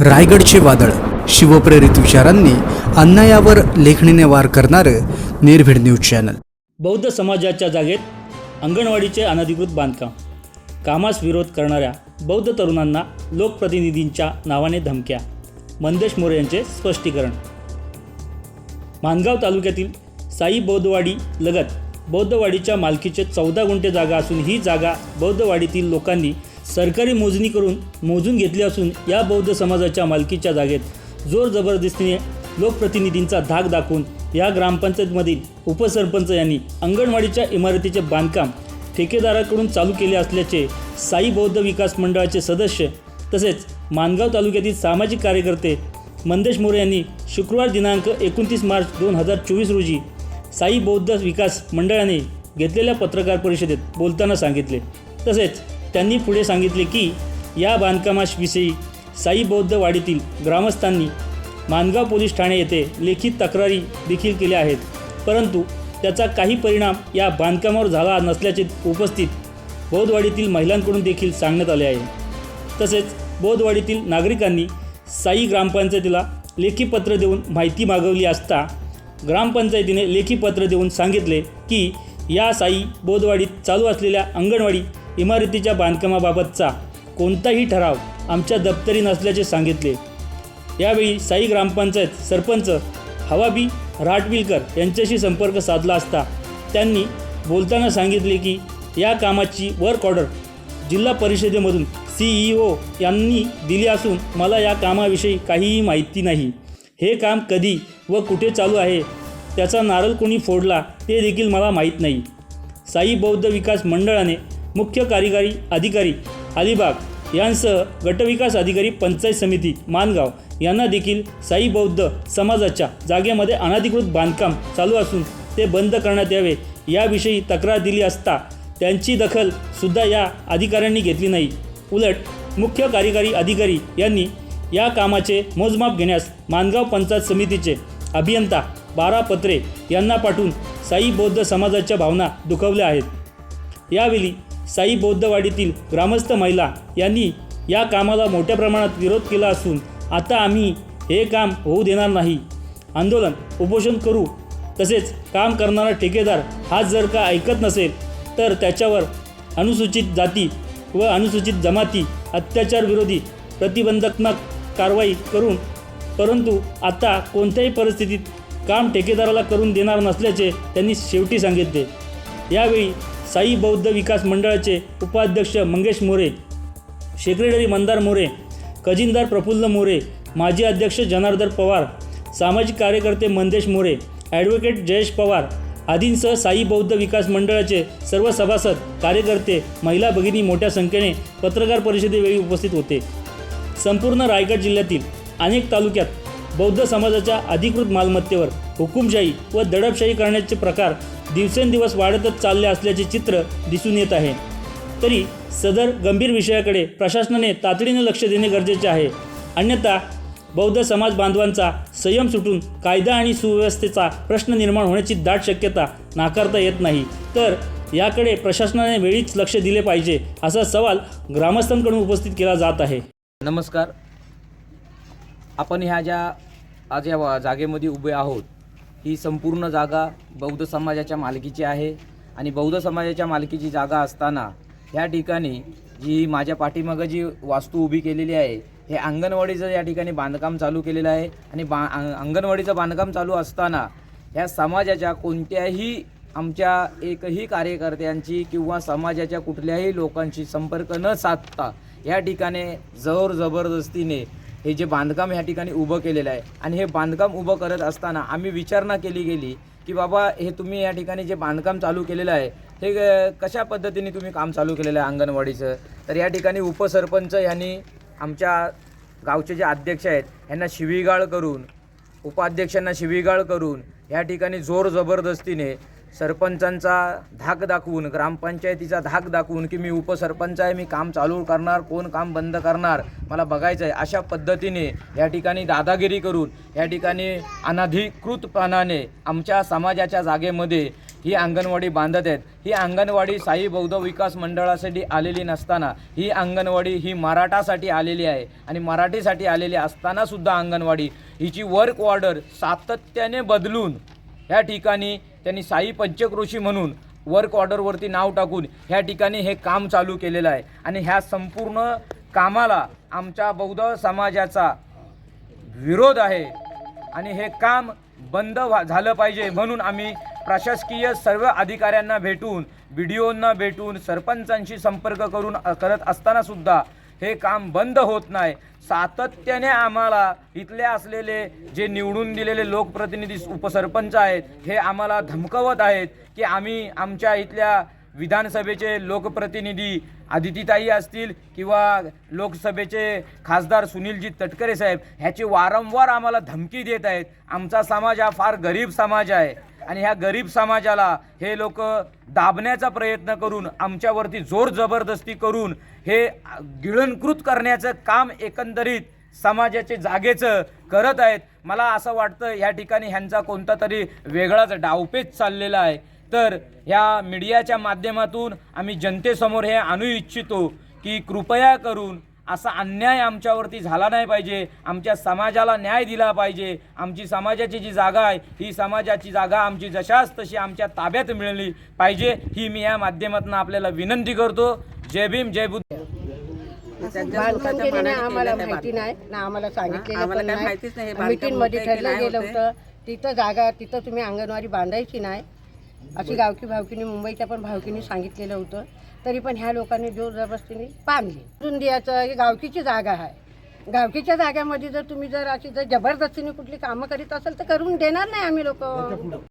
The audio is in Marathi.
रायगडचे वादळ. शिवप्रेरित विचारांनी अन्यायावर लेखणीने वार करणारं निर्भीड न्यूज चॅनल. बौद्ध समाजाच्या जागेत अंगणवाडीचे अनधिकृत बांधकाम. कामास विरोध करणाऱ्या बौद्ध तरुणांना लोकप्रतिनिधींच्या नावाने धमक्या. मंदेश मोरे यांचे स्पष्टीकरण. मानगाव तालुक्यातील साई बौद्धवाडी लगत बौद्धवाडीच्या मालकीचे चौदा गुंठे जागा असून ही जागा बौद्धवाडीतील लोकांनी सरकारी मोजणी करून मोजून घेतली असून या बौद्ध समाजाच्या मालकीच्या जागेत जोर जबरदस्तीने लोकप्रतिनिधींचा धाक दाखवून या ग्रामपंचायतमधील उपसरपंच यांनी अंगणवाडीच्या इमारतीचे बांधकाम ठेकेदाराकडून चालू केले असल्याचे साई बौद्ध विकास मंडळाचे सदस्य तसेच मानगाव तालुक्यातील सामाजिक कार्यकर्ते मंदेश मोरे यांनी शुक्रवार दिनांक एकोणतीस मार्च दोन हजार चोवीस रोजी साई बौद्ध विकास मंडळाने घेतलेल्या पत्रकार परिषदेत बोलताना सांगितले. तसेच त्यांनी पुढे सांगितले की या बांधकामाविषयी साई बौद्ध वाडीतील ग्रामस्थांनी मानगाव पोलीस ठाणे येथे लेखी तक्रारी देखील केल्या आहेत. परंतु त्याचा काही परिणाम या बांधकामावर झाला नसल्याचे उपस्थित बौद्धवाडीतील महिलांकडून देखील सांगण्यात आले आहे. तसेच बौद्धवाडीतील नागरिकांनी साई ग्रामपंचायतीला लेखी पत्र देऊन माहिती मागवली असता ग्रामपंचायतीने लेखी पत्र देऊन सांगितले की या साई बौद्धवाडीत चालू असलेल्या अंगणवाडी इमारतीच्या बांधकामाबाबतचा कोणताही ठराव आमच्या दप्तरी नसल्याचे सांगितले. यावेळी साई ग्रामपंचायत सरपंच हवाबी राटविलकर यांच्याशी संपर्क साधला असता त्यांनी बोलताना सांगितले की या कामाची वर्क ऑर्डर जिल्हा परिषदेमधून सी ई ओ यांनी दिली असून मला या कामाविषयी काहीही माहिती नाही. हे काम कधी व कुठे चालू आहे त्याचा नारळ कोणी फोडला ते देखील मला माहीत नाही. साई बौद्ध विकास मंडळाने मुख्य कार्यकारी अधिकारी अलिबाग यांसह गटविकास अधिकारी पंचायत समिती मानगाव यांना देखील साई बौद्ध समाजाच्या जागेमध्ये अनधिकृत बांधकाम चालू असून ते बंद करण्यात यावे याविषयी तक्रार दिली असता त्यांची दखल सुद्धा या अधिकाऱ्यांनी घेतली नाही. उलट मुख्य कार्यकारी अधिकारी यांनी या कामाचे मोजमाप घेण्यास मानगाव पंचायत समितीचे अभियंता बारा पत्रे यांना पाठवून साई बौद्ध समाजाच्या भावना दुखवल्या आहेत. यावेळी साई बौद्धवाडीतील ग्रामस्थ महिला यांनी या कामाला मोठ्या प्रमाणात विरोध केला असून आता आम्ही हे काम होऊ देणार नाही. आंदोलन उपोषण करू तसेच काम करणारा ठेकेदार हा जर का ऐकत नसेल तर त्याच्यावर अनुसूचित जाती व अनुसूचित जमाती अत्याचारविरोधी प्रतिबंधात्मक कारवाई करून परंतु आता कोणत्याही परिस्थितीत काम ठेकेदाराला करून देणार नसल्याचे त्यांनी शेवटी सांगितले. यावेळी साई बौद्ध विकास मंडळाचे उपाध्यक्ष मंगेश मोरे सेक्रेटरी मंदार मोरे खजिनदार प्रफुल्ल मोरे माजी अध्यक्ष जनार्दन पवार सामाजिक कार्यकर्ते मंदेश मोरे ॲडव्होकेट जयेश पवार आदींसह साई बौद्ध विकास मंडळाचे सर्व सभासद कार्यकर्ते महिला भगिनी मोठ्या संख्येने पत्रकार परिषदेवेळी उपस्थित होते. संपूर्ण रायगड जिल्ह्यातील अनेक तालुक्यात बौद्ध समाजाच्या अधिकृत मालमत्तेवर हुकुमशाही व दडपशाही करण्याचे प्रकार दिवसेंदिवस वाढतच चालले असल्याचे चित्र दिसून येत आहे. तरी सदर गंभीर विषयाकडे प्रशासनाने तातडीने लक्ष देणे गरजेचे आहे. अन्यथा बौद्ध समाज बांधवांचा संयम सुटून कायदा आणि सुव्यवस्थेचा प्रश्न निर्माण होण्याची दाट शक्यता नाकारता येत नाही. तर याकडे प्रशासनाने वेळीच लक्ष दिले पाहिजे असा सवाल ग्रामस्थांकडून उपस्थित केला जात आहे. नमस्कार. आपण ह्या ज्या आज या जागेमध्ये उभे आहोत ही संपूर्ण जागा बौद्ध समाजाच्या मालकीची आहे. आणि बौद्ध समाजाच्या मालकीची जागा असताना ह्या ठिकाणी जी माझ्या पाठीमागं जी वास्तू उभी केलेली आहे हे अंगणवाडीचं या ठिकाणी बांधकाम चालू केलेलं आहे. आणि बा अंगणवाडीचं बांधकाम चालू असताना ह्या समाजाच्या कोणत्याही आमच्या एकही कार्यकर्त्यांची किंवा समाजाच्या कुठल्याही लोकांशी संपर्क न साधता या ठिकाणी जोर जबरदस्तीने हे जे बांधकाम ह्या ठिकाणी उभं केलेलं आहे. आणि हे बांधकाम उभं करत असताना आम्ही विचारणा केली गेली की बाबा हे तुम्ही या ठिकाणी जे बांधकाम चालू केलेलं आहे हे कशा पद्धतीने तुम्ही काम चालू केलेलं आहे अंगणवाडीचं? तर या ठिकाणी उपसरपंच यांनी आमच्या गावचे जे अध्यक्ष आहेत यांना शिवीगाळ करून उपाध्यक्षांना शिवीगाळ करून या ठिकाणी जोर जबरदस्तीने सरपंचांचा धाक दाखवून ग्रामपंचायतीचा धाक दाखवून की मी उपसरपंच आहे मी काम चालू करणार कोण काम बंद करणार मला बघायचं आहे अशा पद्धतीने या ठिकाणी दादागिरी करून या ठिकाणी अनधिकृतपणाने आमच्या समाजाच्या जागेमध्ये ही अंगणवाडी बांधत आहेत. ही अंगणवाडी साई बौद्ध विकास मंडळासाठी आलेली नसताना ही अंगणवाडी ही मराठासाठी आलेली आहे आणि मराठीसाठी आलेली असतानासुद्धा अंगणवाडी हिची वर्क ऑर्डर सातत्याने बदलून ह्या ठिकाणी त्यांनी साई पंचक्रोशी म्हणून वर्क ऑर्डरवरती नाव टाकून ह्या ठिकाणी हे काम चालू केलेलं आहे. आणि ह्या संपूर्ण कामाला आमच्या बौद्ध समाजाचा विरोध आहे. आणि हे काम बंद व्हा झालं पाहिजे म्हणून आम्ही प्रशासकीय सर्व अधिकाऱ्यांना भेटून बी डी ओंना भेटून सरपंचांशी संपर्क करून करत असतानासुद्धा हे काम बंद होत नाही. सातत्याने आम्हाला इथले असलेले जे निवडून दिलेले लोकप्रतिनिधी उपसरपंच आहेत हे आम्हाला धमकवत आहेत की आम्ही आमच्या इथल्या विधानसभेचे लोकप्रतिनिधी आदितीताई असतील किंवा लोकसभेचे खासदार सुनीलजी तटकरे साहेब ह्याची वारंवार आम्हाला धमकी देत आहेत. आमचा समाज हा फार गरीब समाज आहे. आणि ह्या गरीब समाजाला हे लोक दाबण्याचा प्रयत्न करून आमच्यावरती जोर जबरदस्ती करून हे गिळंकृत करण्याचं काम एकंदरीत समाजाचे जागेचं करत आहेत. मला असं वाटतं ह्या ठिकाणी ह्यांचा कोणता तरी वेगळाच डावपेच चाललेला आहे. तर ह्या मीडियाच्या माध्यमातून आम्ही जनतेसमोर हे आणू इच्छितो की कृपया करून असा अन्याय आमच्यावरती झाला नाही पाहिजे. आमच्या समाजाला न्याय दिला पाहिजे. आमची समाजाची जी जागा आहे ही समाजाची जागा आमची जशाच तशी आमच्या ताब्यात मिळाली पाहिजे ही मी या माध्यमातून आपल्याला विनंती करतो. जय भीम जय बुद्ध. बांधकाम केले नाही आम्हाला माहिती नाही. ना आम्हाला सांगितलेलं आम्हाला पण काय माहितीच नाही नाही बांधकाम मीटिंगमध्ये होतंय की ठरलं गेलं. होतं तिथं जागा तिथं तुम्ही अंगणवाडी बांधायची नाही. अशी गावकी भावकीने मुंबईच्या पण भावकीने सांगितलेलं होतं. तरी पण ह्या लोकांनी जोर जबरदस्तीने बांधली अजून द्यायचं गावकीची जागा आहे. गावकीच्या जाग्यामध्ये जर तुम्ही जर अशी जर जबरदस्तीने कुठली कामं करीत असाल तर करून देणार नाही आम्ही लोक.